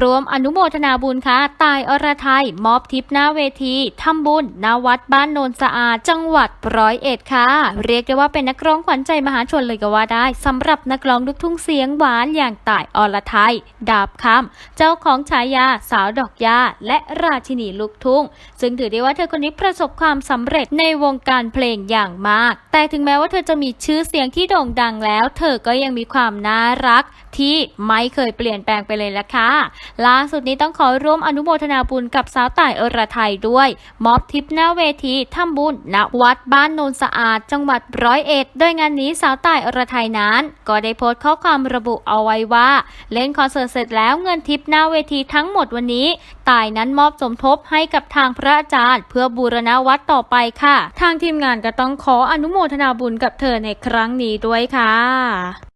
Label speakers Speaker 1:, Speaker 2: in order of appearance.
Speaker 1: รวมอนุโมทนาบุญค่ะ ตายอรไทยมอบทิปหน้าเวทีทำบุญณวัดบ้านโนนสะอาด จังหวัดร้อยเอ็ดค่ะ เรียกได้ว่าเป็นนักร้องขวัญใจมหาชนเลยก็ว่าได้สำหรับนักร้องลูกทุ่งเสียงหวานอย่างตายอรไทย ดาบคำเจ้าของฉายาสาวดอกยาและราชินีลูกทุ่ง ซึ่งถือได้ว่าเธอคนนี้ประสบความสำเร็จในวงการเพลงอย่างมาก แต่ถึงแม้ว่าเธอจะมีชื่อเสียงที่โด่งดังแล้ว เธอก็ยังมีความน่ารักที่ไม่เคยเปลี่ยนแปลงไปเลยละค่ะล่าสุดนี้ต้องขอร่วมอนุโมทนาบุญกับสาวต่ายอรไทยด้วย มอบทิปหน้าเวทีทำบุญณวัดบ้านโนนสะอาด จังหวัดร้อยเอ็ดโดยงานนี้สาวต่ายอรไทยนั้น ก็ได้โพสต์ข้อความระบุเอาไว้ว่า เล่นคอนเสิร์ตเสร็จแล้วเงินทิปหน้าเวทีทั้งหมดวันนี้ต่ายนั้นมอบสมทบให้กับทางพระอาจารย์ เพื่อบูรณวัดต่อไปค่ะ ทางทีมงานก็ต้องขออนุโมทนาบุญกับเธอในครั้งนี้ด้วยค่ะ